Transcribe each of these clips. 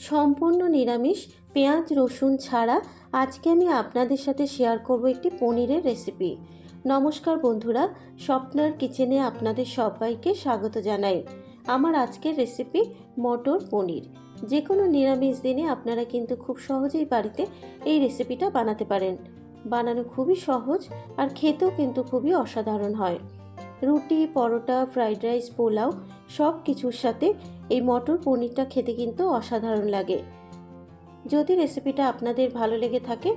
সম্পূর্ণ নিরামিষ, পেঁয়াজ, রসুন ছাড়া আজকে আমি আপনাদের সাথে শেয়ার করব একটি পনিরের রেসিপি নমস্কার বন্ধুরা, স্বপ্নার কিচেনে আপনাদের সবাইকে স্বাগত জানাই। আমার আজকের রেসিপি মটর পনির। যে কোনো নিরামিষ দিনে আপনারা কিন্তু খুব সহজেই বাড়িতে এই রেসিপিটা বানাতে পারেন। বানানো খুবই সহজ আর খেতেও কিন্তু খুবই অসাধারণ হয়। রুটি, পরোটা ফ্রাইড রাইস পোলাও সব কিছুর সাথে এই মটর পনিরটা খেতে কিন্তু অসাধারণ লাগে। যদি রেসিপিটা আপনাদের ভালো লেগে থাকে,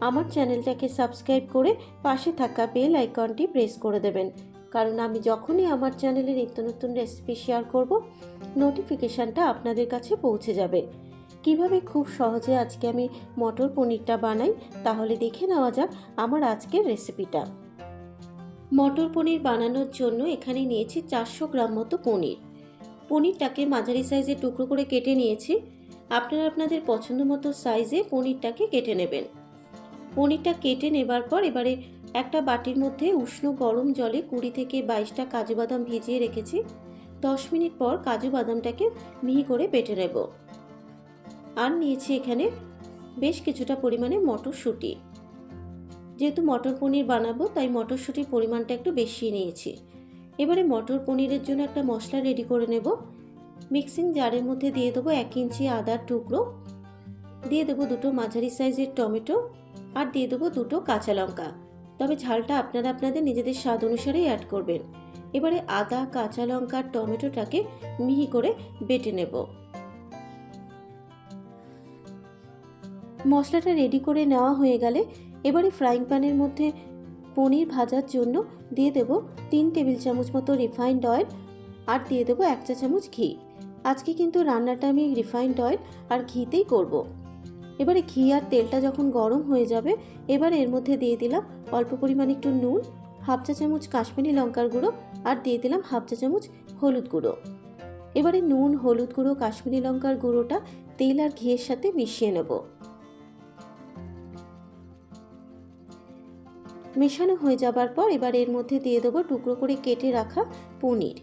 আমার চ্যানেলটাকে সাবস্ক্রাইব করে পাশে থাকা বেল আইকনটি প্রেস করে দেবেন। কারণ আমি যখনই আমার চ্যানেলে নিত্য নতুন রেসিপি শেয়ার করব, নোটিফিকেশানটা আপনাদের কাছে পৌঁছে যাবে। কীভাবে খুব সহজে আজকে আমি মটর পনিরটা বানাই, তাহলে দেখে নেওয়া যাক আমার আজকের রেসিপিটা। মটর পনির বানানোর জন্য এখানে নিয়েছি চারশো গ্রাম মতো পনির। পনিরটাকে মাঝারি সাইজে টুকরো করে কেটে নিয়েছি। আপনারা আপনাদের পছন্দ মতো সাইজে পনিরটাকে কেটে নেবেন। পনিরটা কেটে নেবার পর এবারে একটা বাটির মধ্যে উষ্ণ গরম জলে কুড়ি থেকে বাইশটা কাজু বাদাম ভিজিয়ে রেখেছি। দশ মিনিট পর কাজু বাদামটাকে মিহি করে বেটে নেব। আর নিয়েছি এখানে বেশ কিছুটা পরিমাণে মটরশুঁটি। যেহেতু মটর পনির বানাবো, তাই মটরশুঁটির পরিমাণটা একটু বেশি নিয়েছি। এবারে মটর পনিরের জন্য একটা মশলা রেডি করে নেব। মিক্সিং জারের মধ্যে দিয়ে দেবো এক ইঞ্চি আদার টুকরো, দিয়ে দেবো দুটো মাঝারি সাইজের টমেটো আর দিয়ে দেবো দুটো কাঁচা লঙ্কা। তবে ঝালটা আপনারা আপনাদের নিজেদের স্বাদ অনুসারেই অ্যাড করবেন। এবারে আদা, কাঁচা লঙ্কা টমেটোটাকে মিহি করে বেটে নেব। মশলাটা রেডি করে নেওয়া হয়ে গেলে এবারে ফ্রাইং প্যানের মধ্যে পনির ভাজার জন্য দিয়ে দেব তিন টেবিল চামচ মতো রিফাইন্ড অয়েল আর দিয়ে দেবো এক চা চামচ ঘি। আজকে কিন্তু রান্নাটা আমি রিফাইন্ড অয়েল আর ঘিতেই করব। এবারে ঘি আর তেলটা যখন গরম হয়ে যাবে, এবার এর মধ্যে দিয়ে দিলাম অল্প পরিমাণ একটু নুন, হাফ চা চামচ কাশ্মীরি লঙ্কার গুঁড়ো আর দিয়ে দিলাম হাফ চা চামচ হলুদ গুঁড়ো। এবারে নুন, হলুদ গুঁড়ো, কাশ্মীরি লঙ্কার গুঁড়োটা তেল আর ঘিয়ের সাথে মিশিয়ে নেব। মেশানো হয়ে যাবার পর এবার এর মধ্যে দিয়ে দেবো টুকরো করে কেটে রাখা পনির।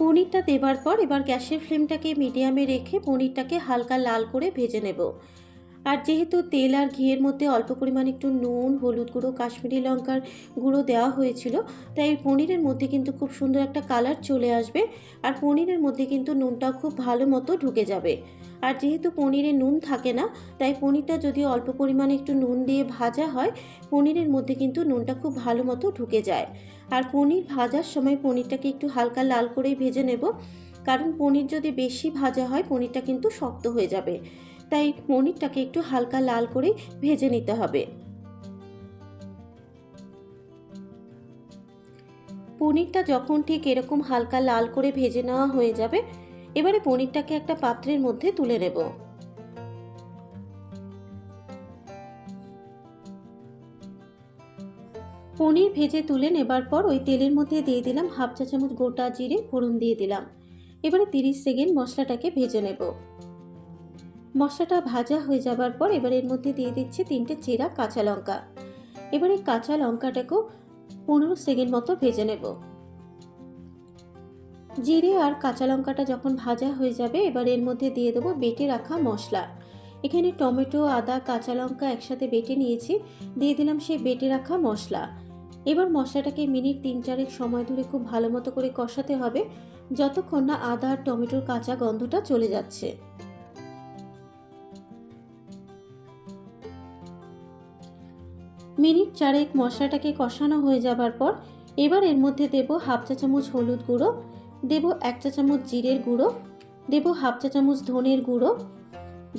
পনিরটা দেবার পর এবার গ্যাসের ফ্লেমটাকে মিডিয়ামে রেখে পনিরটাকে হালকা লাল করে ভেজে নেব। আর যেহেতু তেল আর ঘিয়ের মধ্যে অল্প পরিমাণ একটু নুন, হলুদ গুঁড়ো, কাশ্মীরি লঙ্কার গুঁড়ো দেওয়া হয়েছিল, তাই পনিরের মধ্যে কিন্তু খুব সুন্দর একটা কালার চলে আসবে আর পনিরের মধ্যে কিন্তু নুনটা খুব ভালো মতো ঢুকে যাবে। আর যেহেতু পনিরে নুন থাকে না, তাই পনিরটা যদি অল্প পরিমাণে একটু নুন দিয়ে ভাজা হয়, পনিরের মধ্যে কিন্তু নুনটা খুব ভালো মতো ঢুকে যায়। আর পনির ভাজার সময় পনিরটাকে একটু হালকা লাল করেই ভেজে নেব, কারণ পনির যদি বেশি ভাজা হয়, পনিরটা কিন্তু শক্ত হয়ে যাবে। তাই পনিরটাকে একটু হালকা লাল করে ভেজে নিতে হবে। পনিরটা যখন ঠিক এরকম হালকা লাল করে ভেজে নেওয়া হয়ে যাবে, এবারে পনিরটাকে একটা পাত্রের মধ্যে তুলে নেব। পনির ভেজে তুলে নেবার পর ওই তেলের মধ্যে দিয়ে দিলাম হাফ চা চামচ গোটা জিরে, ফোড়ন দিয়ে দিলাম। এবারে তিরিশ সেকেন্ড মশলাটাকে ভেজে নেব। মশলাটা ভাজা হয়ে যাবার পর এবার এর মধ্যে দিয়ে দিচ্ছি তিনটে চেরা কাঁচা লঙ্কা। এবার এই কাঁচা লঙ্কাটাকেও পনেরো সেকেন্ড মতো ভেজে নেব। জিরে আর কাঁচা লঙ্কাটা যখন ভাজা হয়ে যাবে, এবার এর মধ্যে দিয়ে দেবো বেটে রাখা মশলা। এখানে টমেটো, আদা, কাঁচা লঙ্কা একসাথে বেটে নিয়েছি, দিয়ে দিলাম সেই বেটে রাখা মশলা। এবার মশলাটাকে মিনিট তিন চারেক সময় ধরে খুব ভালো মতো করে কষাতে হবে, যতক্ষণ না আদা আর টমেটোর কাঁচা গন্ধটা চলে যাচ্ছে। মিনিট চারেক মশলাটাকে কষানো হয়ে যাবার পর এবার এর মধ্যে দেব হাফ চা চামচ হলুদ গুঁড়ো, দেব এক চা চামচ জিরের গুঁড়ো, দেব হাফ চা চামচ ধনের গুঁড়ো,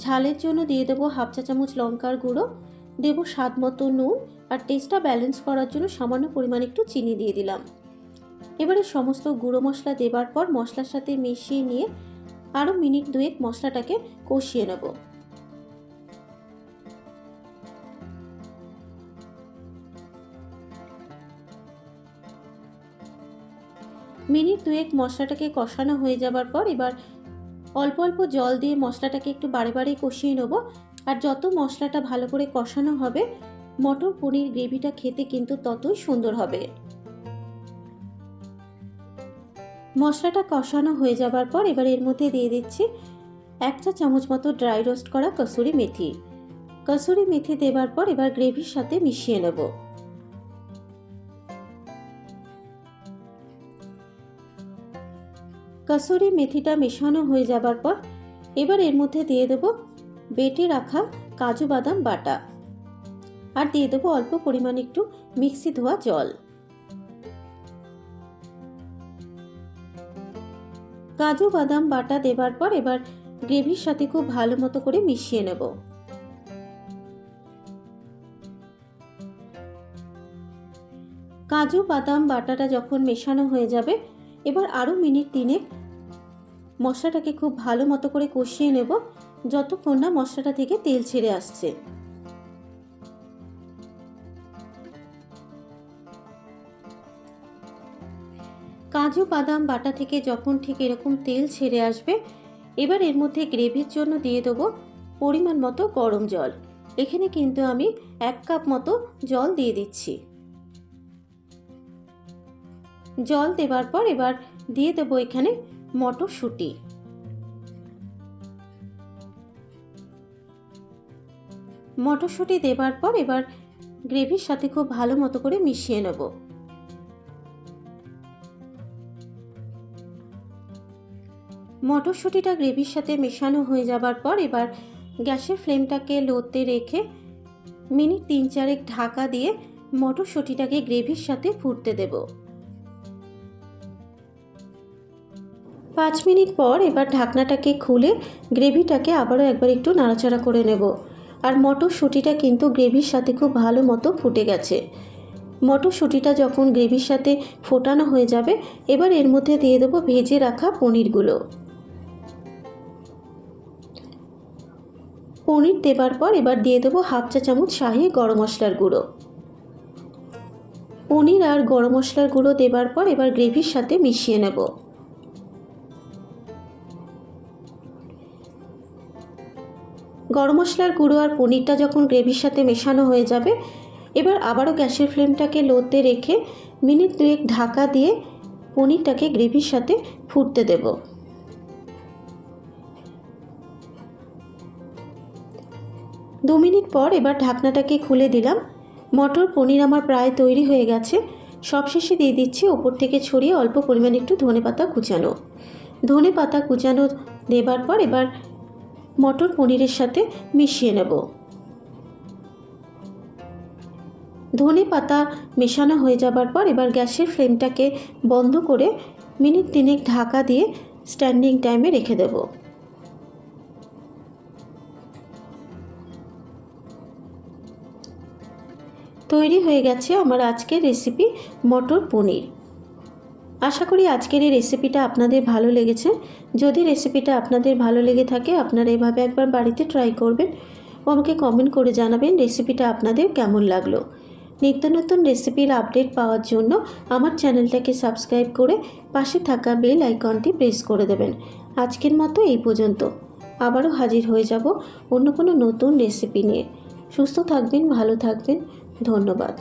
ঝালের জন্য দিয়ে দেবো হাফ চা চামচ লঙ্কার গুঁড়ো, দেব স্বাদ মতো নুন আর টেস্টটা ব্যালেন্স করার জন্য সামান্য পরিমাণ একটু চিনি দিয়ে দিলাম। এবারে সমস্ত গুঁড়ো মশলা দেবার পর মশলার সাথে মিশিয়ে নিয়ে আরও মিনিট দুয়েক মশলাটাকে কষিয়ে নেব। মিনিট দুয়েক মশলাটাকে কষানো হয়ে যাবার পর এবার অল্প অল্প জল দিয়ে মশলাটাকে একটু বারে বারে কষিয়ে নেব। আর যত মশলাটা ভালো করে কষানো হবে, মটর পনির গ্রেভিটা খেতে কিন্তু ততই সুন্দর হবে। মশলাটা কষানো হয়ে যাবার পর এবার এর মধ্যে দিয়ে দিচ্ছি এক চা চামচ মতো ড্রাই রোস্ট করা কসুরি মেথি। কসুরি মেথি দেবার পর এবার গ্রেভির সাথে মিশিয়ে নেব। কসুরি মেথিটা মেশানো হয়ে যাবার পর এবার এর মধ্যে দিয়ে দেব বেটে রাখা কাজু বাদাম বাটা। আর দিয়ে দেবো অল্প পরিমাণ একটু মিক্সি ধোয়া জল। কাজু বাদাম বাটা দেবার পর এবার গ্রেভির সাথে খুব ভালো মতো করে মিশিয়ে নেব। কাজু বাদাম বাটাটা যখন মেশানো হয়ে যাবে, এবার আরও মিনিট তিনেক মশলাটাকে খুব ভালো মতো করে কষিয়ে নেব, যতক্ষণ না মশলাটা থেকে তেল ছেড়ে আসছে। কাজু, বাদাম, বাটা থেকে যখন ঠিক এরকম তেল ছেড়ে আসবে, এবার এর মধ্যে গ্রেভির জন্য দিয়ে দেবো পরিমাণ মতো গরম জল। এখানে কিন্তু আমি এক কাপ মতো জল দিয়ে দিচ্ছি। জল দেবার পর এবার দিয়ে দেবো এখানে মটরশুঁটি। মটরশুঁটি দেবার পর এবার গ্রেভির সাথে খুব ভালো মতো করে মিশিয়ে নেব। মটরশুঁটিটা গ্রেভির সাথে মেশানো হয়ে যাবার পর এবার গ্যাসের ফ্লেমটাকে লোতে রেখে মিনিট তিন চারেক ঢাকা দিয়ে মটরশুঁটিটাকে গ্রেভির সাথে ফুটতে দেব। পাঁচ মিনিট পর এবার ঢাকনাটাকে খুলে গ্রেভিটাকে আবারও একবার একটু নাড়াচাড়া করে নেব। আর মটরশুঁটিটা কিন্তু গ্রেভির সাথে খুব ভালো মতো ফুটে গেছে। মটরশুঁটিটা যখন গ্রেভির সাথে ফোটানো হয়ে যাবে, এবার এর মধ্যে দিয়ে দেবো ভেজে রাখা পনিরগুলো। পনির দেবার পর এবার দিয়ে দেবো হাফ চা চামচ শাহি গরম মশলার গুঁড়ো। পনির আর গরম মশলার গুঁড়ো দেবার পর এবার গ্রেভির সাথে মিশিয়ে নেব। গরম মশলার গুঁড়ো আর পনিরটা যখন গ্রেভির সাথে মেশানো হয়ে যাবে, এবার আবারও গ্যাসের ফ্লেমটাকে লোতে রেখে মিনিট দুয়েক ঢাকা দিয়ে পনিরটাকে গ্রেভির সাথে ফুটতে দেব। দু মিনিট পর এবার ঢাকনাটাকে খুলে দিলাম। মটর পনির আমার প্রায় তৈরি হয়ে গেছে। সবশেষে দিয়ে দিচ্ছি ওপর থেকে ছড়িয়ে অল্প পরিমাণ একটু ধনে পাতা কুচানো। ধনে পাতা কুচানো দেবার পর এবার মটর পনিরের সাথে মিশিয়ে নেব। ধনে পাতা মেশানো হয়ে যাবার পর এবার গ্যাসের ফ্লেমটাকে বন্ধ করে মিনিট তিনেক ঢাকা দিয়ে স্ট্যান্ডিং টাইমে রেখে দেব। তৈরি হয়ে গেছে আমার আজকের রেসিপি মটর পনির। আশা করি আজকের এই রেসিপিটা আপনাদের ভালো লেগেছে। যদি রেসিপিটা আপনাদের ভালো লেগে থাকে, আপনারা এভাবে একবার বাড়িতে ট্রাই করবেন ও আমাকে কমেন্ট করে জানাবেন রেসিপিটা আপনাদের কেমন লাগল। নিত্য নতুন রেসিপির আপডেট পাওয়ার জন্য আমার চ্যানেলটাকে সাবস্ক্রাইব করে পাশে থাকা বেল আইকনটি প্রেস করে দেবেন। আজকের মতো এই পর্যন্ত। আবারও হাজির হয়ে যাব অন্য কোনো নতুন রেসিপি নিয়ে। সুস্থ থাকবেন, ভালো থাকবেন। ধন্যবাদ।